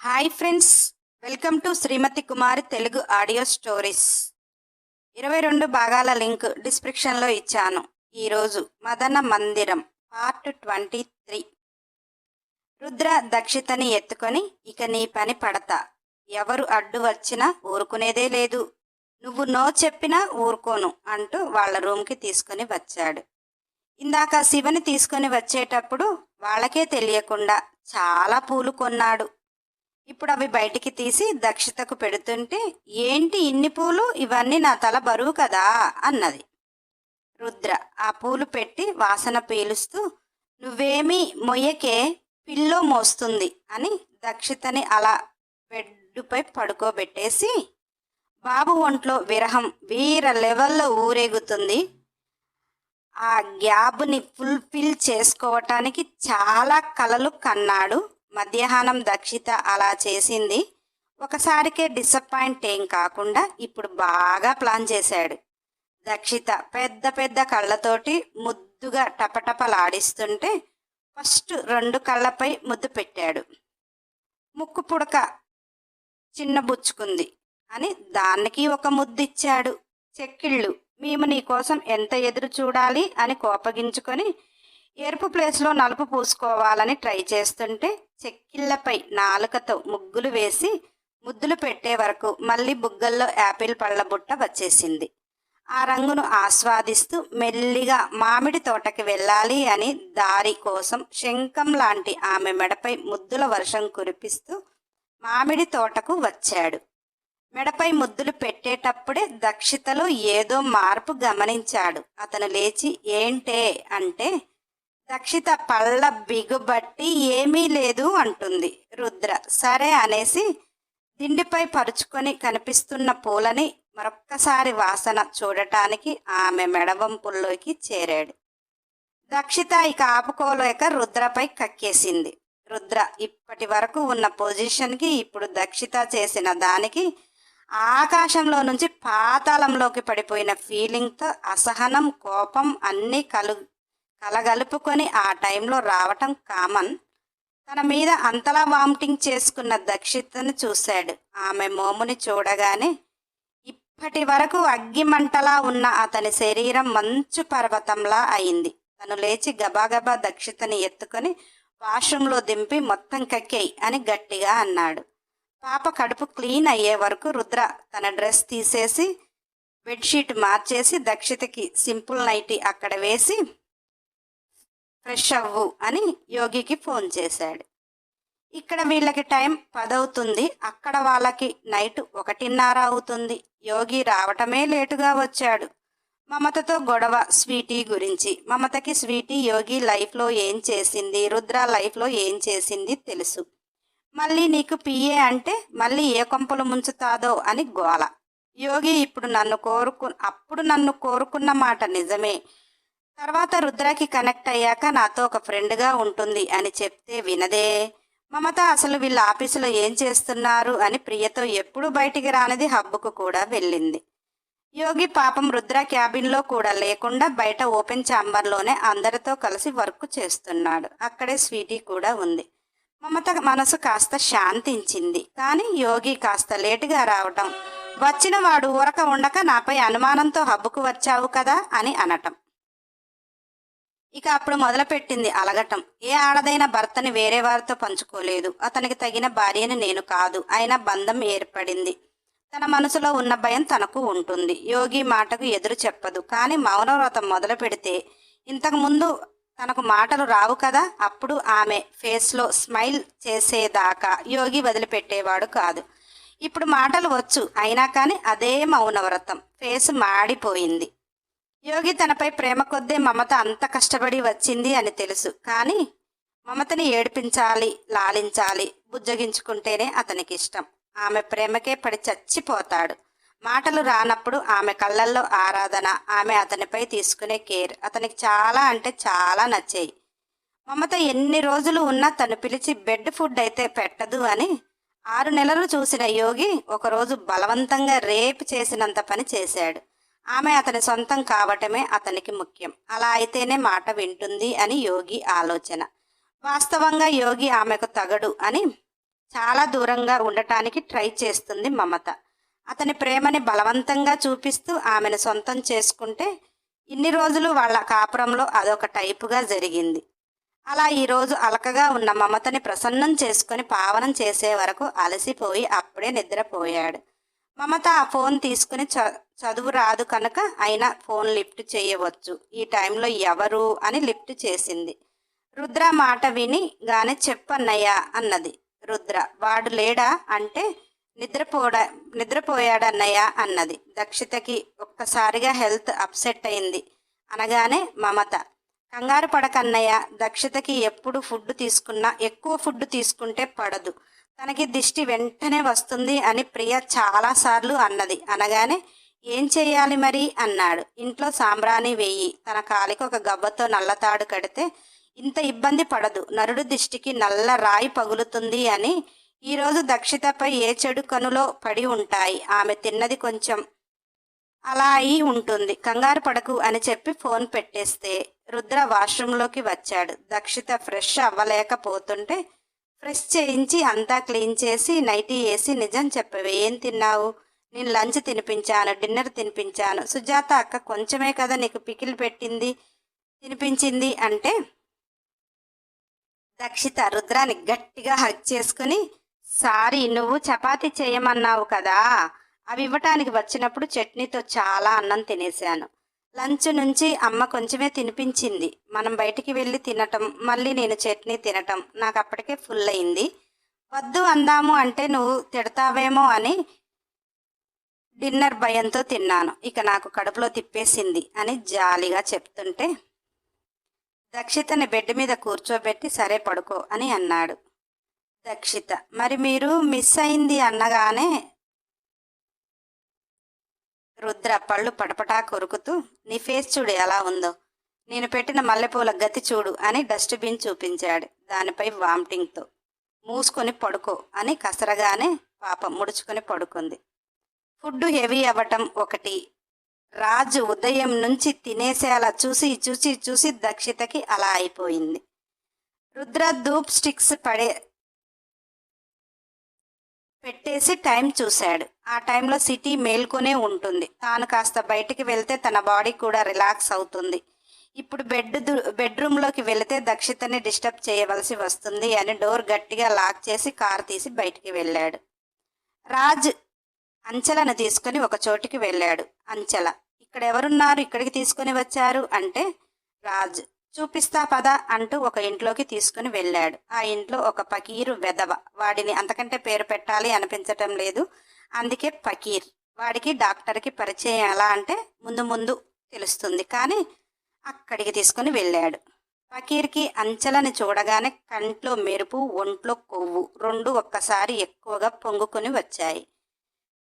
Hi friends welcome to Shrimati Kumari Telugu audio stories ఇరవై రెండు భాగాల లింక్ డిస్క్రిప్షన్లో ఇచ్చాను. ఈరోజు Madana Mandiram part twenty three Rudra దక్షితని ఎత్తుకొని ఇక నీ పని పడతా. ఎవరు అడ్డు వచ్చినా ఊరుకునేదే లేదు. నువ్వు నో చెప్పినా ఊరుకోను అంటూ వాళ్ళ రూమ్కి తీసుకొని వచ్చాడు. ఇందాక శివని తీసుకొని వచ్చేటప్పుడు వాళ్ళకే తెలియకుండా చాలా పూలు కొన్నాడు. ఇప్పుడు అవి బయటికి తీసి దక్షితకు పెడుతుంటే ఏంటి ఇన్ని పూలు? ఇవన్నీ నా తల బరువు కదా అన్నది. రుద్ర ఆ పూలు పెట్టి వాసన పీలుస్తూ నువ్వేమీ మొయ్యకే పిల్లో మోస్తుంది అని దక్షితని అలా బెడ్డుపై పడుకోబెట్టేసి బాబు ఒంట్లో విరహం వీర లెవెల్లో ఊరేగుతుంది. ఆ గ్యాబ్ని ఫుల్ఫిల్ చేసుకోవటానికి చాలా కలలు కన్నాడు. మధ్యాహ్నం దక్షిత అలా చేసింది. ఒకసారికే డిసప్పాయింట్ ఏం కాకుండా ఇప్పుడు బాగా ప్లాన్ చేశాడు. దక్షిత పెద్ద పెద్ద కళ్ళతోటి ముద్దుగా టపటపలాడిస్తుంటే ఫస్ట్ రెండు కళ్ళపై ముద్దు పెట్టాడు. ముక్కు పుడక చిన్నబుచ్చుకుంది అని దానికి ఒక ముద్దు ఇచ్చాడు చెక్కిళ్ళు మేము నీకోసం ఎంత ఎదురు చూడాలి? అని కోపగించుకొని ఎరుపు ప్లేస్లో నలుపు పూసుకోవాలని ట్రై చేస్తుంటే చెక్కిళ్ళపై నాలుకతో ముగ్గులు వేసి ముద్దులు పెట్టే వరకు మళ్ళీ బుగ్గల్లో యాపిల్ పళ్ళ బుట్ట వచ్చేసింది. ఆ రంగును ఆస్వాదిస్తూ మెల్లిగా మామిడి తోటకి వెళ్ళాలి అని దారి కోసం శంఖం లాంటి ఆమె మెడపై ముద్దుల వర్షం కురిపిస్తూ మామిడి తోటకు వచ్చాడు. మెడపై ముద్దులు పెట్టేటప్పుడే దక్షితలో ఏదో మార్పు గమనించాడు. అతను లేచి ఏంటే? అంటే దక్షిత పళ్ళ బిగుబట్టి ఏమీ లేదు అంటుంది రుద్ర. సరే అనేసి దిండిపై పరుచుకొని కనిపిస్తున్న పూలని మరొక్కసారి వాసన చూడటానికి ఆమె మెడవంపుల్లోకి చేరాడు. దక్షిత ఇక ఆపుకోలేక రుద్రపై కక్కేసింది. రుద్ర ఇప్పటి వరకు ఉన్న పొజిషన్కి ఇప్పుడు దక్షిత చేసిన దానికి ఆకాశంలో నుంచి పాతాళంలోకి పడిపోయిన ఫీలింగ్తో అసహనం కోపం అన్నీ కలు కలగలుపుకొని ఆ టైంలో రావటం కామన్. తన మీద అంతలా వామిటింగ్ చేసుకున్న దక్షితను చూశాడు. ఆమె మోముని చూడగానే ఇప్పటి వరకు అగ్గిమంటలా ఉన్న అతని శరీరం మంచు పర్వతంలా అయింది. తను లేచి గబాగబా దక్షితని ఎత్తుకొని వాష్రూంలో దింపి మొత్తం కక్కేయి అని గట్టిగా అన్నాడు. పాప కడుపు క్లీన్ అయ్యే వరకు రుద్ర తన డ్రెస్ తీసేసి బెడ్షీట్ మార్చేసి దక్షితకి సింపుల్ నైటీ అక్కడ వేసి ఫ్రెష్ అవ్వు అని యోగికి ఫోన్ చేశాడు. ఇక్కడ వీళ్ళకి టైం పదవుతుంది. అక్కడ వాళ్ళకి నైట్ ఒకటిన్నర అవుతుంది. యోగి రావటమే లేటుగా వచ్చాడు. మమతతో గొడవ స్వీటీ గురించి. మమతకి స్వీటీ యోగి లైఫ్లో ఏం చేసింది? రుద్ర లైఫ్లో ఏం చేసింది తెలుసు. మళ్ళీ నీకు పిఏ అంటే మళ్ళీ ఏ కొంపలు ముంచుతాదో అని గోల. యోగి ఇప్పుడు నన్ను కోరుకు అప్పుడు నన్ను కోరుకున్న మాట నిజమే. తర్వాత రుద్రకి కనెక్ట్ అయ్యాక నాతో ఒక ఫ్రెండ్గా ఉంటుంది అని చెప్తే వినదే. మమత అసలు వీళ్ళ ఆఫీసులో ఏం చేస్తున్నారు అని ప్రియతో ఎప్పుడు బయటికి రానిది హబ్బుకు కూడా వెళ్ళింది. యోగి పాపం రుద్ర క్యాబిన్లో కూడా లేకుండా బయట ఓపెన్ ఛాంబర్లోనే అందరితో కలిసి వర్క్ చేస్తున్నాడు. అక్కడే స్వీటీ కూడా ఉంది. మమత మనసు కాస్త శాంతించింది. కానీ యోగి కాస్త లేటుగా రావటం వచ్చిన వాడు ఊరక ఉండక నాపై అనుమానంతో హబ్బుకు వచ్చావు కదా అని అనటం. ఇక అప్పుడు మొదలుపెట్టింది అలగటం. ఏ ఆడదైన భర్తని వేరే వారితో పంచుకోలేదు. అతనికి తగిన భార్యని నేను కాదు. అయినా బంధం ఏర్పడింది. తన మనసులో ఉన్న భయం తనకు ఉంటుంది. యోగి మాటకు ఎదురు చెప్పదు. కానీ మౌనవ్రతం మొదలు పెడితే ఇంతకుముందు తనకు మాటలు రావు కదా? అప్పుడు ఆమె ఫేస్లో స్మైల్ చేసేదాకా యోగి వదిలిపెట్టేవాడు కాదు. ఇప్పుడు మాటలు వచ్చు. అయినా కానీ అదే మౌనవ్రతం. ఫేస్ మాడిపోయింది. యోగి తనపై ప్రేమ కొద్దే మమత అంత కష్టపడి వచ్చింది అని తెలుసు. కానీ మమతని ఏడిపించాలి లాలించాలి బుజ్జగించుకుంటేనే అతనికి ఇష్టం ఆమె ప్రేమకే పడి చచ్చిపోతాడు. మాటలు రానప్పుడు ఆమె కళ్ళల్లో ఆరాధన ఆమె అతనిపై తీసుకునే కేర్ అతనికి చాలా అంటే చాలా నచ్చాయి. మమత ఎన్ని రోజులు ఉన్నా తను పిలిచి బెడ్ ఫుడ్ అయితే పెట్టదు అని ఆరు నెలలు చూసిన యోగి ఒకరోజు బలవంతంగా రేపు చేసినంత పని చేశాడు. ఆమె అతని సొంతం కావటమే అతనికి ముఖ్యం. అలా అయితేనే మాట వింటుంది అని యోగి ఆలోచన. వాస్తవంగా యోగి ఆమెకు తగడు అని చాలా దూరంగా ఉండటానికి ట్రై చేస్తుంది మమత. అతని ప్రేమని బలవంతంగా చూపిస్తూ ఆమెను సొంతం చేసుకుంటే ఇన్ని రోజులు వాళ్ళ కాపురంలో అదొక టైపుగా జరిగింది. అలా ఈరోజు అలకగా ఉన్న మమతని ప్రసన్నం చేసుకొని పావనం చేసే వరకు అలసిపోయి అప్పుడే నిద్రపోయాడు. మమత ఆ ఫోన్ తీసుకుని చ చదువు రాదు కనుక అయినా ఫోన్ లిఫ్ట్ చేయవచ్చు. ఈ టైంలో ఎవరు అని లిఫ్ట్ చేసింది. రుద్ర మాట విని గానే చెప్పన్నయ్యా అన్నది. రుద్ర వాడు లేడా అంటే నిద్రపోడ నిద్రపోయాడన్నయ్య అన్నది. దక్షితకి ఒక్కసారిగా హెల్త్ అప్సెట్ అయింది. అనగానే మమత కంగారు పడకన్నయ్య దక్షితకి ఎప్పుడు ఫుడ్ తీసుకున్నా ఎక్కువ ఫుడ్ తీసుకుంటే పడదు. తనకి దిష్టి వెంటనే వస్తుంది అని ప్రియ చాలాసార్లు అన్నది. అనగానే ఏం చెయ్యాలి మరి? అన్నాడు. ఇంట్లో సాంబ్రాణి వేయి. తన కాలికి ఒక గవ్వతో నల్లతాడు కడితే ఇంత ఇబ్బంది పడదు. నరుడు దిష్టికి నల్ల రాయి పగులుతుంది అని ఈరోజు దక్షితపై ఏ చెడు కనులో పడి ఉంటాయి? ఆమె తిన్నది కొంచెం అలా అయి ఉంటుంది. కంగారు పడకు అని చెప్పి ఫోన్ పెట్టేస్తే రుద్ర వాష్రూంలోకి వచ్చాడు. దక్షిత ఫ్రెష్ అవ్వలేకపోతుంటే ఫ్రెష్ చేయించి అంతా క్లీన్ చేసి నైటీ వేసి నిజం చెప్పవే. ఏం తిన్నావు? నేను లంచ్ తినిపించాను డిన్నర్ తినిపించాను. సుజాత అక్క కొంచెమే కదా నీకు పికిల్ పెట్టింది తినిపించింది అంటే దక్షిత రుద్రాని గట్టిగా హక్ చేసుకుని సారీ నువ్వు చపాతీ చేయమన్నావు కదా. అవి ఇవ్వటానికి వచ్చినప్పుడు చట్నీతో చాలా అన్నం తినేశాను. లంచ్ నుంచి అమ్మ కొంచెమే తినిపించింది. మనం బయటికి వెళ్ళి తినటం మళ్ళీ నేను చట్నీ తినటం నాకు అప్పటికే ఫుల్ అయింది. వద్దు అందాము అంటే నువ్వు తిడతావేమో అని డిన్నర్ భయంతో తిన్నాను. ఇక నాకు కడుపులో తిప్పేసింది అని జాలిగా చెప్తుంటే దక్షితని బెడ్ మీద కూర్చోబెట్టి సరే పడుకో అని అన్నాడు. దక్షిత మరి మీరు మిస్ అయింది అన్నగానే? రుద్ర పళ్ళు పటపటా కొరుకుతూ నీ ఫేస్ చూడు ఎలా ఉందో. నేను పెట్టిన మల్లెపూల గతి చూడు అని డస్ట్బిన్ చూపించాడు దానిపై వామిటింగ్తో. మూసుకొని పడుకో అని కసరగానే పాప ముడుచుకొని పడుకుంది. ఫుడ్ హెవీ అవ్వటం ఒకటి. రాజు ఉదయం నుంచి తినేసేలా చూసి చూసి చూసి దక్షితకి అలా అయిపోయింది. రుద్ర ధూప్ స్టిక్స్ పడే పెట్టేసి టైం చూశాడు. ఆ టైంలో సిటీ మేల్కొనే ఉంటుంది. తాను కాస్త బయటికి వెళ్తే తన బాడీ కూడా రిలాక్స్ అవుతుంది. ఇప్పుడు బెడ్ బెడ్రూమ్లోకి వెళితే దక్షితని డిస్టర్బ్ చేయవలసి వస్తుంది అని డోర్ గట్టిగా లాక్ చేసి కారు తీసి బయటికి వెళ్ళాడు. రాజ్ అంచెలను తీసుకుని ఒక చోటికి వెళ్ళాడు. అంచెల. ఇక్కడ ఎవరున్నారు? ఇక్కడికి తీసుకుని వచ్చారు? అంటే రాజ్. చూపిస్తా పద అంటూ ఒక ఇంట్లోకి తీసుకుని వెళ్ళాడు. ఆ ఇంట్లో ఒక పకీరు వెధవ. వాడిని అంతకంటే పేరు పెట్టాలి అనిపించటం లేదు. అందుకే పకీర్. వాడికి డాక్టర్కి పరిచయం ఎలా అంటే ముందు ముందు తెలుస్తుంది. కానీ అక్కడికి తీసుకుని వెళ్ళాడు. పకీర్కి అంచెలని చూడగానే కంట్లో మెరుపు ఒంట్లో కొవ్వు రెండు ఒక్కసారి ఎక్కువగా పొంగుకొని వచ్చాయి.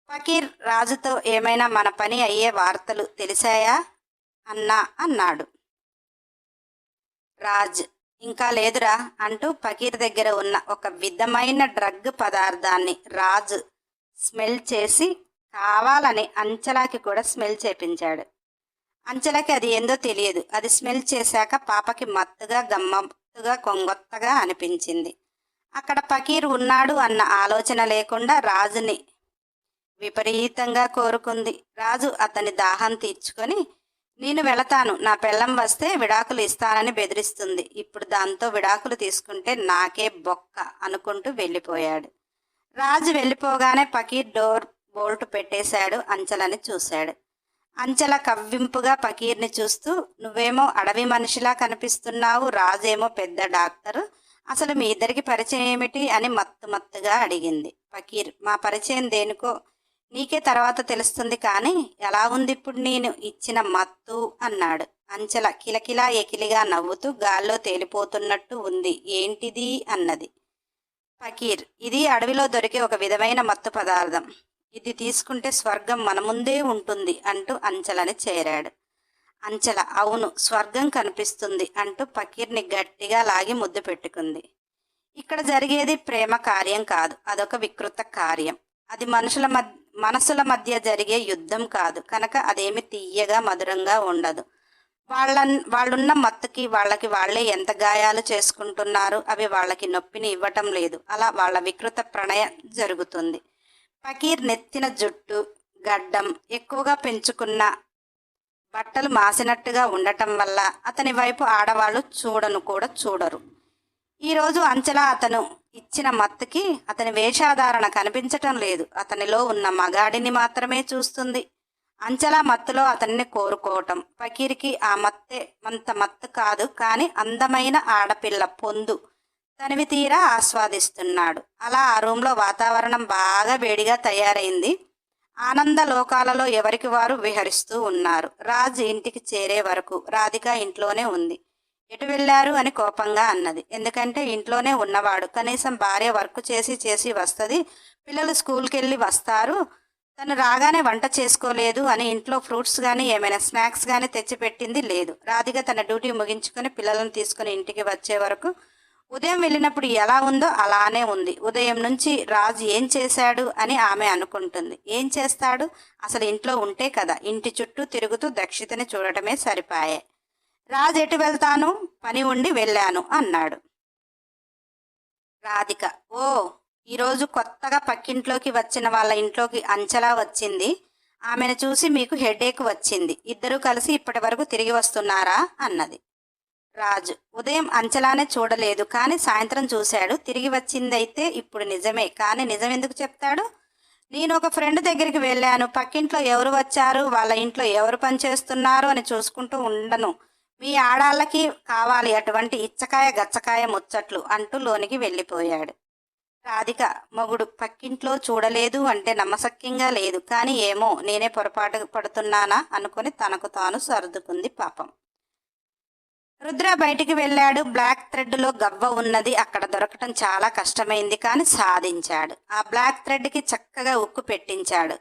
ఫకీర్ రాజుతో ఏమైనా మన పని అయ్యే వార్తలు తెలిసాయా? అన్నా అన్నాడు. రాజ్ ఇంకా లేదురా అంటూ ఫకీర్ దగ్గర ఉన్న ఒక విధమైన డ్రగ్ పదార్థాన్ని రాజు స్మెల్ చేసి కావాలని అంచలాకి కూడా స్మెల్ చేపించాడు. అంచలకి అది ఏందో తెలియదు. అది స్మెల్ చేశాక పాపకి మత్తుగా గమ్మత్తుగా కొంగొత్తగా అనిపించింది. అక్కడ ఫకీర్ ఉన్నాడు అన్న ఆలోచన లేకుండా రాజుని విపరీతంగా కోరుకుంది. రాజు అతని దాహం తీర్చుకొని నేను వెళతాను. నా పెళ్ళం వస్తే విడాకులు ఇస్తానని బెదిరిస్తుంది. ఇప్పుడు దాంతో విడాకులు తీసుకుంటే నాకే బొక్క అనుకుంటూ వెళ్ళిపోయాడు. రాజు వెళ్ళిపోగానే పకీర్ డోర్ బోల్ట్ పెట్టేశాడు అంచలని చూశాడు. అంచెల కవ్వింపుగా పకీర్ని చూస్తూ నువ్వేమో అడవి మనిషిలా కనిపిస్తున్నావు. రాజేమో పెద్ద డాక్టరు. అసలు మీ ఇద్దరికి పరిచయం ఏమిటి? అని మత్తు మత్తుగా అడిగింది. పకీర్ మా పరిచయం దేనికో? నీకే తర్వాత తెలుస్తుంది కానీ ఎలా ఉంది ఇప్పుడు నేను ఇచ్చిన మత్తు అన్నాడు. అంచెల కిలకిలా ఎకిలిగా నవ్వుతూ గాల్లో తేలిపోతున్నట్టు ఉంది. ఏంటిది? అన్నది. ఫకీర్ ఇది అడవిలో దొరికే ఒక విధమైన మత్తు పదార్థం. ఇది తీసుకుంటే స్వర్గం మన ముందే ఉంటుంది అంటూ అంచెలని చేరాడు. అంచెల అవును స్వర్గం కనిపిస్తుంది అంటూ ఫకీర్ని గట్టిగా లాగి ముద్దు పెట్టుకుంది. ఇక్కడ జరిగేది ప్రేమ కార్యం కాదు అదొక వికృత కార్యం. అది మనుషుల మధ్య మనసుల మధ్య జరిగే యుద్ధం కాదు. కనుక అదేమి తీయగా మధురంగా ఉండదు. వాళ్ళ వాళ్ళున్న మత్తుకి వాళ్ళకి వాళ్ళే ఎంత గాయాలు చేసుకుంటున్నారు అవి వాళ్ళకి నొప్పిని ఇవ్వటం లేదు. అలా వాళ్ళ వికృత ప్రణయం జరుగుతుంది. ఫకీర్ నెత్తిన జుట్టు గడ్డం ఎక్కువగా పెంచుకున్న బట్టలు మాసినట్టుగా ఉండటం వల్ల అతని వైపు ఆడవాళ్ళు చూడను కూడా చూడరు. ఈరోజు అంచెల అతను ఇచ్చిన మత్తుకి అతని వేషాధారణ కనిపించటం లేదు. అతనిలో ఉన్న మగాడిని మాత్రమే చూస్తుంది. అంచెల మత్తులో అతన్ని కోరుకోవటం. ఫకీర్కి ఆ మత్తే అంత మత్తు కాదు కానీ అందమైన ఆడపిల్ల పొందు. తనివి తీరా ఆస్వాదిస్తున్నాడు. అలా ఆ రూమ్లో వాతావరణం బాగా వేడిగా తయారైంది. ఆనంద లోకాలలో ఎవరికి వారు విహరిస్తూ ఉన్నారు. రాజు ఇంటికి చేరే వరకు రాధిక ఇంట్లోనే ఉంది. ఎటు వెళ్ళారు అని కోపంగా అన్నది. ఎందుకంటే ఇంట్లోనే ఉన్నవాడు. కనీసం భార్య వర్క్ చేసి చేసి వస్తుంది. పిల్లలు స్కూల్కి వెళ్ళి వస్తారు. తను రాగానే వంట చేసుకోలేదు అని ఇంట్లో ఫ్రూట్స్ కానీ ఏమైనా స్నాక్స్ కానీ తెచ్చిపెట్టింది లేదు. రాధిక తన డ్యూటీ ముగించుకొని పిల్లలను తీసుకుని ఇంటికి వచ్చే వరకు ఉదయం వెళ్ళినప్పుడు ఎలా ఉందో అలానే ఉంది. ఉదయం నుంచి రాజు ఏం చేశాడు అని ఆమె అనుకుంటుంది. ఏం చేస్తాడు? అసలు ఇంట్లో ఉంటే కదా. ఇంటి చుట్టూ తిరుగుతూ దక్షితని చూడటమే సరిపాయే. రాజు ఎటు వెళ్తాను? పని ఉండి వెళ్ళాను అన్నాడు. రాధిక ఓ ఈరోజు కొత్తగా పక్కింట్లోకి వచ్చిన వాళ్ళ ఇంట్లోకి అంచలా వచ్చింది. ఆమెను చూసి మీకు హెడేక్ వచ్చింది. ఇద్దరూ కలిసి ఇప్పటి వరకు తిరిగి వస్తున్నారా? అన్నది. రాజు ఉదయం అంచలానే చూడలేదు కానీ సాయంత్రం చూశాడు. తిరిగి వచ్చిందైతే ఇప్పుడు నిజమే కానీ నిజం ఎందుకు చెప్తాడు? నేను ఒక ఫ్రెండ్ దగ్గరికి వెళ్ళాను. పక్కింట్లో ఎవరు వచ్చారు? వాళ్ళ ఇంట్లో ఎవరు పనిచేస్తున్నారు? అని చూసుకుంటూ ఉండను. మీ ఆడాళ్ళకి కావాలి అటువంటి ఇచ్చకాయ గచ్చకాయ ముచ్చట్లు అంటూ లోనికి వెళ్ళిపోయాడు. రాధిక మొగుడు పక్కింట్లో చూడలేదు అంటే నమ్మసక్యంగా లేదు. కానీ ఏమో నేనే పొరపాటు పడుతున్నానా? అనుకుని తనకు తాను సర్దుకుంది పాపం. రుద్ర బయటికి వెళ్ళాడు. బ్లాక్ థ్రెడ్లో గవ్వ ఉన్నది అక్కడ దొరకటం చాలా కష్టమైంది కానీ సాధించాడు. ఆ బ్లాక్ థ్రెడ్కి చక్కగా ఉక్కు పెట్టించాడు.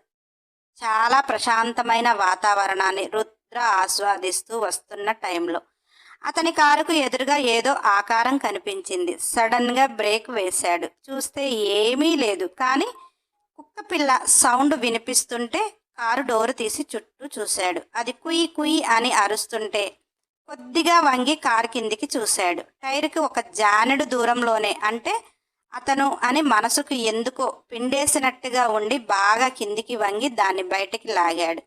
చాలా ప్రశాంతమైన వాతావరణాన్ని రుద్ర ఆస్వాదిస్తూ వస్తున్న టైంలో అతని కారుకు ఎదురుగా ఏదో ఆకారం కనిపించింది. సడన్గా బ్రేక్ వేశాడు. చూస్తే ఏమీ లేదు. కానీ కుక్క పిల్ల సౌండ్ వినిపిస్తుంటే కారు డోరు తీసి చుట్టూ చూశాడు. అది కుయి కుయి అని అరుస్తుంటే కొద్దిగా వంగి కారు కిందికి చూశాడు. టైర్కి ఒక జానెడు దూరంలోనే అంటే అతను అని మనసుకు ఎందుకో పిండేసినట్టుగా ఉండి బాగా కిందికి వంగి దాన్ని బయటికి లాగాడు.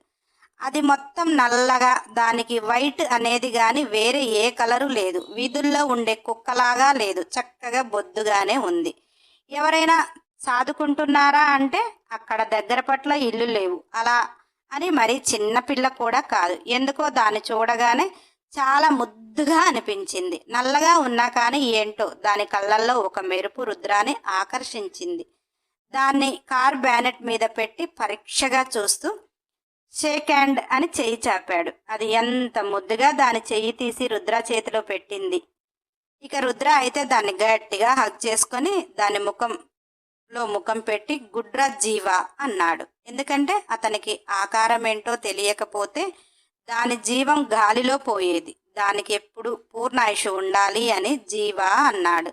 అది మొత్తం నల్లగా దానికి వైట్ అనేది కానీ వేరే ఏ కలరు లేదు. వీధుల్లో ఉండే కుక్కలాగా లేదు. చక్కగా బొద్దుగానే ఉంది. ఎవరైనా సాదుకుంటున్నారా అంటే అక్కడ దగ్గర పట్ల ఇల్లు లేవు. అలా అని మరి చిన్నపిల్ల కూడా కాదు. ఎందుకో దాన్ని చూడగానే చాలా ముద్దుగా అనిపించింది. నల్లగా ఉన్నా కానీ ఏంటో దాని కళ్ళల్లో ఒక మెరుపు రుద్రాన్ని ఆకర్షించింది. దాన్ని కార్ బ్యానెట్ మీద పెట్టి పరీక్షగా చూస్తూ షేక్ హ్యాండ్ అని చెయ్యి చాపాడు. అది ఎంత ముద్దుగా దాని చెయ్యి తీసి రుద్ర చేతిలో పెట్టింది. ఇక రుద్ర అయితే దాన్ని గట్టిగా హగ్ చేసుకొని దాని ముఖంలో ముఖం పెట్టి గుడ్ర జీవా అన్నాడు. ఎందుకంటే అతనికి ఆకారం ఏంటో తెలియకపోతే దాని జీవం గాలిలో పోయేది. దానికి ఎప్పుడు పూర్ణాయుషు ఉండాలి అని జీవా అన్నాడు.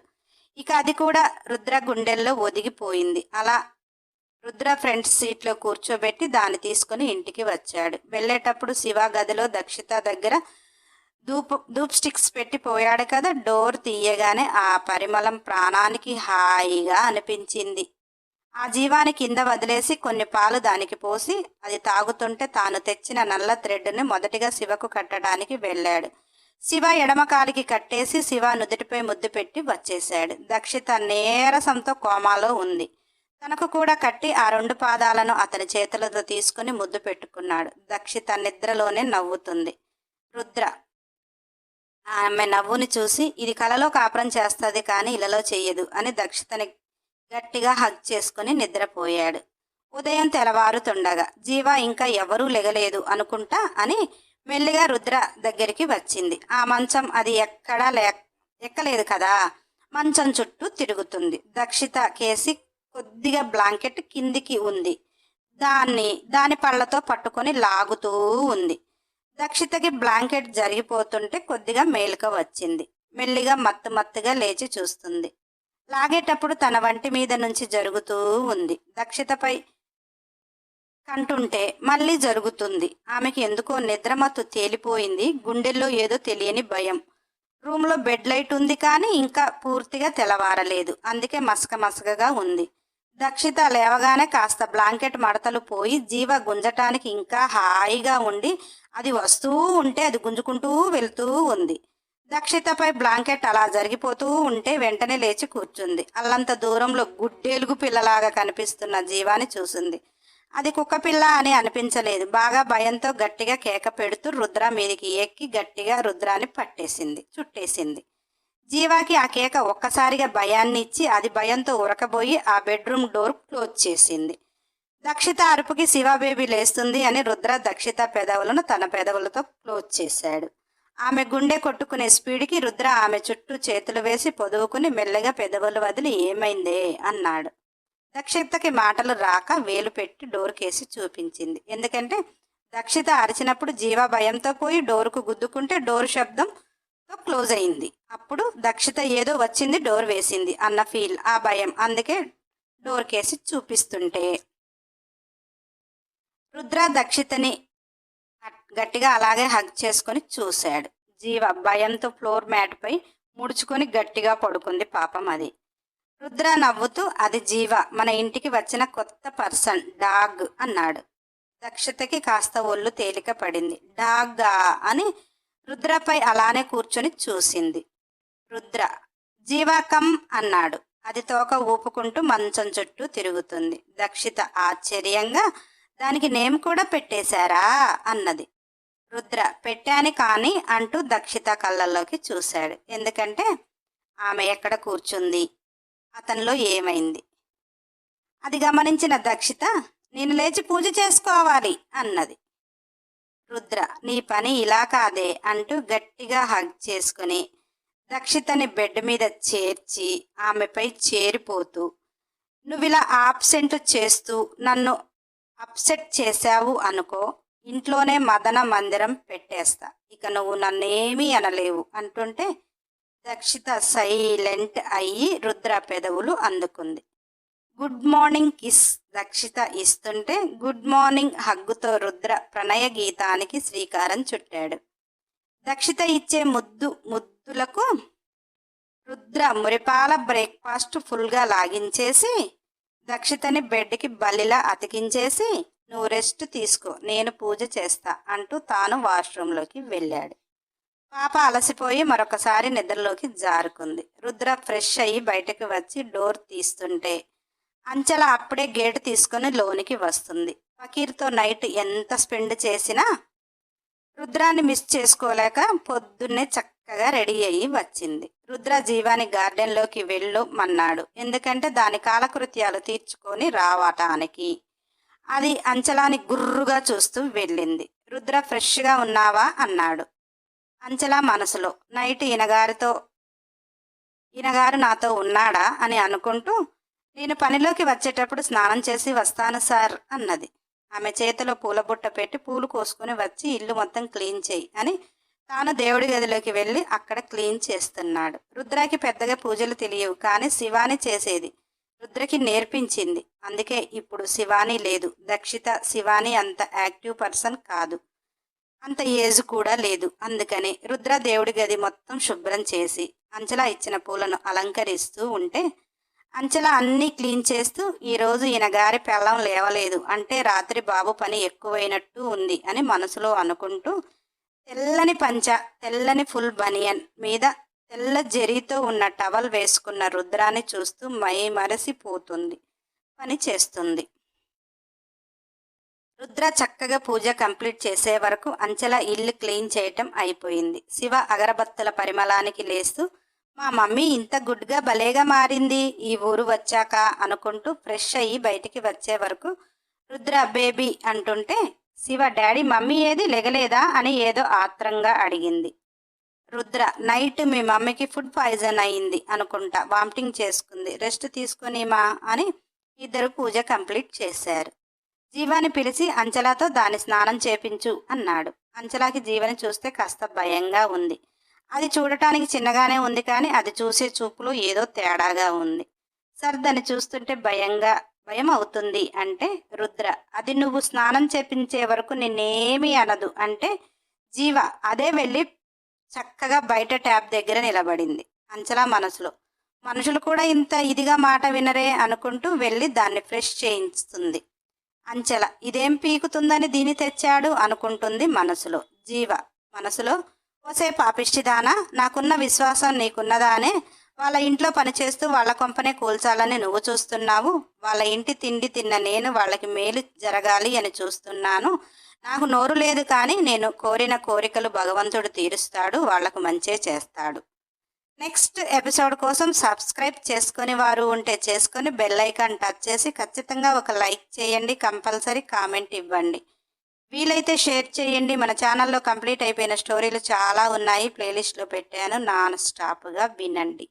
ఇక అది కూడా రుద్ర గుండెల్లో ఒదిగిపోయింది. అలా రుద్ర ఫ్రంట్ సీట్లో కూర్చోబెట్టి దాన్ని తీసుకుని ఇంటికి వచ్చాడు. వెళ్ళేటప్పుడు శివ గదిలో దక్షిత దగ్గర ధూప్ ధూప్ స్టిక్స్ పెట్టి పోయాడు కదా డోర్ తీయగానే ఆ పరిమళం ప్రాణానికి హాయిగా అనిపించింది. ఆ జీవాన్ని కింద వదిలేసి కొన్ని పాలు దానికి పోసి అది తాగుతుంటే తాను తెచ్చిన నల్ల థ్రెడ్ని మొదటిగా శివకు కట్టడానికి వెళ్ళాడు. శివ ఎడమకాలికి కట్టేసి శివ నుదుటిపై ముద్దు పెట్టి వచ్చేశాడు. దక్షిత నీరసంతో కోమాలో ఉంది. తనకు కూడా కట్టి ఆ రెండు పాదాలను అతని చేతులతో తీసుకుని ముద్దు పెట్టుకున్నాడు. దక్షిత నిద్రలోనే నవ్వుతుంది. రుద్ర ఆమె నవ్వుని చూసి ఇది కలలో కాపురం చేస్తుంది కానీ ఇలలో చెయ్యదు అని దక్షితని గట్టిగా హగ్ చేసుకుని నిద్రపోయాడు. ఉదయం తెలవారుతుండగా జీవ ఇంకా ఎవరూ లెగలేదు అనుకుంటా అని మెల్లిగా రుద్ర దగ్గరికి వచ్చింది. ఆ మంచం అది ఎక్కడా లే ఎక్కలేదు కదా? మంచం చుట్టూ తిరుగుతుంది. దక్షిత కేసి కొద్దిగా బ్లాంకెట్ కిందికి ఉంది. దాన్ని దాని పళ్ళతో పట్టుకొని లాగుతూ ఉంది. దక్షితకి బ్లాంకెట్ జరిగిపోతుంటే కొద్దిగా మేలుక వచ్చింది. మెల్లిగా మత్తు మత్తుగా లేచి చూస్తుంది. లాగేటప్పుడు తన వంటి మీద నుంచి జరుగుతూ ఉంది. దక్షితపై కంటుంటే మళ్ళీ జరుగుతుంది. ఆమెకి ఎందుకో నిద్రమత్తు తేలిపోయింది. గుండెల్లో ఏదో తెలియని భయం. రూమ్లో బెడ్ లైట్ ఉంది కానీ ఇంకా పూర్తిగా తెలవారలేదు అందుకే మసక మసకగా ఉంది. దక్షిత లేవగానే కాస్త బ్లాంకెట్ మడతలు పోయి జీవ గుంజటానికి ఇంకా హాయిగా ఉండి అది వస్తూ ఉంటే అది గుంజుకుంటూ వెళ్తూ ఉంది. దక్షితపై బ్లాంకెట్ అలా జరిగిపోతూ ఉంటే వెంటనే లేచి కూర్చుంది. అల్లంత దూరంలో గుడ్డేలుగు పిల్లలాగా కనిపిస్తున్న జీవాని చూసింది. అది కుక్క పిల్ల అని అనిపించలేదు. బాగా భయంతో గట్టిగా కేక పెడుతూ రుద్ర మీదికి ఎక్కి గట్టిగా రుద్రాన్ని పట్టేసింది చుట్టేసింది. జీవాకి ఆ కేక ఒక్కసారిగా భయాన్ని ఇచ్చి అది భయంతో ఉరకబోయి ఆ బెడ్రూమ్ డోర్ క్లోజ్ చేసింది. దక్షిత అరుపుకి శివ బేబీ లేస్తుంది అని రుద్ర దక్షిత పెదవులను తన పెదవులతో క్లోజ్ చేశాడు. ఆమె గుండె కొట్టుకునే స్పీడ్కి రుద్ర ఆమె చుట్టూ చేతులు వేసి పొదువుకుని మెల్లగా పెదవులు వదిలి ఏమైందే అన్నాడు. దక్షితకి మాటలు రాక వేలు పెట్టి డోర్ కేసి చూపించింది. ఎందుకంటే దక్షిత అరిచినప్పుడు జీవ భయంతో పోయి డోరుకు గుద్దుకుంటే డోర్ శబ్దం క్లోజ్ అయింది. అప్పుడు దక్షిత ఏదో వచ్చింది డోర్ వేసింది అన్న ఫీల్ ఆ భయం. అందుకే డోర్ కేసి చూపిస్తుంటే రుద్ర దక్షితని గట్టిగా అలాగే హగ్ చేసుకొని చూశాడు. జీవ భయంతో ఫ్లోర్ మ్యాట్పై ముడుచుకొని గట్టిగా పడుకుంది పాపం అది. రుద్ర నవ్వుతూ అది జీవ మన ఇంటికి వచ్చిన కొత్త పర్సన్ డాగ్ అన్నాడు. దక్షతకి కాస్త ఒళ్ళు తేలిక పడింది. డాగ్గా అని రుద్రపై అలానే కూర్చొని చూసింది. రుద్ర జీవాకం అన్నాడు. అది తోక ఊపుకుంటూ మంచం చుట్టూ తిరుగుతుంది. దక్షిత ఆశ్చర్యంగా దానికి నేమ్ కూడా పెట్టేశారా? అన్నది. రుద్ర పెట్టాని కాని అంటూ దక్షిత కళ్ళల్లోకి చూశాడు. ఎందుకంటే ఆమె ఎక్కడ కూర్చుంది? అతనిలో ఏమైంది? అది గమనించిన దక్షిత నేను లేచి పూజ చేసుకోవాలి అన్నది. రుద్ర నీ పని ఇలా కాదే అంటూ గట్టిగా హగ్ చేసుకుని దక్షితని బెడ్ మీద చేర్చి ఆమెపై చేరిపోతూ నువ్వు ఇలా ఆబ్సెంట్ చేస్తూ నన్ను అప్సెట్ చేశావు అనుకో ఇంట్లోనే మదన మందిరం పెట్టేస్తా. ఇక నువ్వు నన్నేమీ అనలేవు అంటుంటే దక్షిత సైలెంట్ అయ్యి రుద్ర పెదవులు అందుకుంది. గుడ్ మార్నింగ్ కిస్ దక్షిత ఇస్తుంటే గుడ్ మార్నింగ్ హగ్గుతో రుద్ర ప్రణయ గీతానికి శ్రీకారం చుట్టాడు. దక్షిత ఇచ్చే ముద్దు ముద్దులకు రుద్ర మురిపాల బ్రేక్ఫాస్ట్ ఫుల్గా లాగించేసి దక్షితని బెడ్కి బలిలా అతికించేసి నువ్వు రెస్ట్ తీసుకో నేను పూజ చేస్తా అంటూ తాను వాష్రూంలోకి వెళ్ళాడు. పాప అలసిపోయి మరొకసారి నిద్రలోకి జారుకుంది. రుద్ర ఫ్రెష్ అయ్యి బయటకు వచ్చి డోర్ తీస్తుంటే అంచెల అప్పుడే గేటు తీసుకొని లోనికి వస్తుంది. ఫకీర్తో నైట్ ఎంత స్పెండ్ చేసినా రుద్రాన్ని మిస్ చేసుకోలేక పొద్దున్నే చక్కగా రెడీ అయ్యి వచ్చింది. రుద్ర జీవాని గార్డెన్లోకి వెళ్ళు మన్నాడు. ఎందుకంటే దాని కాలకృత్యాలు తీర్చుకొని రావటానికి. అది అంచలాని గుర్రుగా చూస్తూ వెళ్ళింది. రుద్ర ఫ్రెష్గా ఉన్నావా? అన్నాడు. అంచలా మనసులో. నైట్ ఇనగారితో ఇనగారు నాతో ఉన్నాడా? అని అనుకుంటూ నేను పనిలోకి వచ్చేటప్పుడు స్నానం చేసి వస్తాను సార్ అన్నది. ఆమె చేతిలో పూల బుట్ట పెట్టి పూలు కోసుకుని వచ్చి ఇల్లు మొత్తం క్లీన్ చేయి అని తాను దేవుడి గదిలోకి వెళ్ళి అక్కడ క్లీన్ చేస్తున్నాడు. రుద్రాకి పెద్దగా పూజలు తెలియవు కానీ శివాని చేసేది. రుద్రకి నేర్పించింది. అందుకే ఇప్పుడు శివాని లేదు. దక్షిత శివాని అంత యాక్టివ్ పర్సన్ కాదు. అంత ఏజ్ కూడా లేదు. అందుకని రుద్ర దేవుడి గది మొత్తం శుభ్రం చేసి అంచలా ఇచ్చిన పూలను అలంకరిస్తూ ఉంటే అంచెల అన్నీ క్లీన్ చేస్తూ ఈరోజు ఈయన గారి పెళ్ళం లేవలేదు. అంటే రాత్రి బాబు పని ఎక్కువైనట్టు ఉంది అని మనసులో అనుకుంటూ తెల్లని పంచ తెల్లని ఫుల్ బనియన్ మీద తెల్ల జరీతో ఉన్న టవల్ వేసుకున్న రుద్రాన్ని చూస్తూ మై మరసిపోతుంది. పని చేస్తుంది. రుద్ర చక్కగా పూజ కంప్లీట్ చేసే వరకు అంచెల ఇల్లు క్లీన్ చేయటం అయిపోయింది. శివ అగరబత్తుల పరిమళానికి లేస్తూ మా మమ్మీ ఇంత గుడ్గా భలేగా మారింది. ఈ ఊరు వచ్చాక అనుకుంటూ ఫ్రెష్ అయ్యి బయటికి వచ్చే వరకు రుద్ర బేబీ అంటుంటే శివ డాడీ మమ్మీ ఏది లెగలేదా? అని ఏదో ఆత్రంగా అడిగింది. రుద్ర నైట్ మీ మమ్మీకి ఫుడ్ పాయిజన్ అయింది అనుకుంటా వామిటింగ్ చేసుకుంది. రెస్ట్ తీసుకునిమా? అని ఇద్దరు పూజ కంప్లీట్ చేశారు. జీవాని పిలిచి అంచలాతో దాని స్నానం చేపించు అన్నాడు. అంచలాకి జీవని చూస్తే కాస్త భయంగా ఉంది. అది చూడటానికి చిన్నగానే ఉంది కానీ అది చూసే చూపులో ఏదో తేడాగా ఉంది. సార్ దాన్ని చూస్తుంటే భయంగా భయం అవుతుంది అంటే రుద్ర అది నువ్వు స్నానం చేపించే వరకు నిన్నేమీ అనదు అంటే జీవ అదే వెళ్ళి చక్కగా బయట ట్యాప్ దగ్గర నిలబడింది అంచలా మనసులో. మనుషులు కూడా ఇంత ఇదిగా మాట వినరే అనుకుంటూ వెళ్ళి దాన్ని ఫ్రెష్ చేయించుతుంది. అంచెల ఇదేం పీకుతుందని దీని తెచ్చాడు అనుకుంటుంది మనసులో జీవ మనసులో ఓసే పాపిష్టిదానా? నాకున్న విశ్వాసం నీకున్నదానే వాళ్ళ ఇంట్లో పనిచేస్తూ వాళ్ళ కొంపనే కూల్చాలని నువ్వు చూస్తున్నావు. వాళ్ళ ఇంటి తిండి తిన్న నేను వాళ్ళకి మేలు జరగాలి అని చూస్తున్నాను. నాకు నోరు లేదు కానీ నేను కోరిన కోరికలు భగవంతుడు తీరుస్తాడు వాళ్ళకు మంచే చేస్తాడు. నెక్స్ట్ ఎపిసోడ్ కోసం సబ్స్క్రైబ్ చేసుకొని వారు ఉంటే చేసుకొని బెల్ ఐకాన్ టచ్ చేసి ఖచ్చితంగా ఒక లైక్ చేయండి. కంపల్సరీ కామెంట్ ఇవ్వండి. వీలైతే షేర్ చేయండి. మన ఛానల్లో కంప్లీట్ అయిపోయిన స్టోరీలు చాలా ఉన్నాయి. ప్లేలిస్ట్లో పెట్టాను. నాన్ స్టాప్గా వినండి.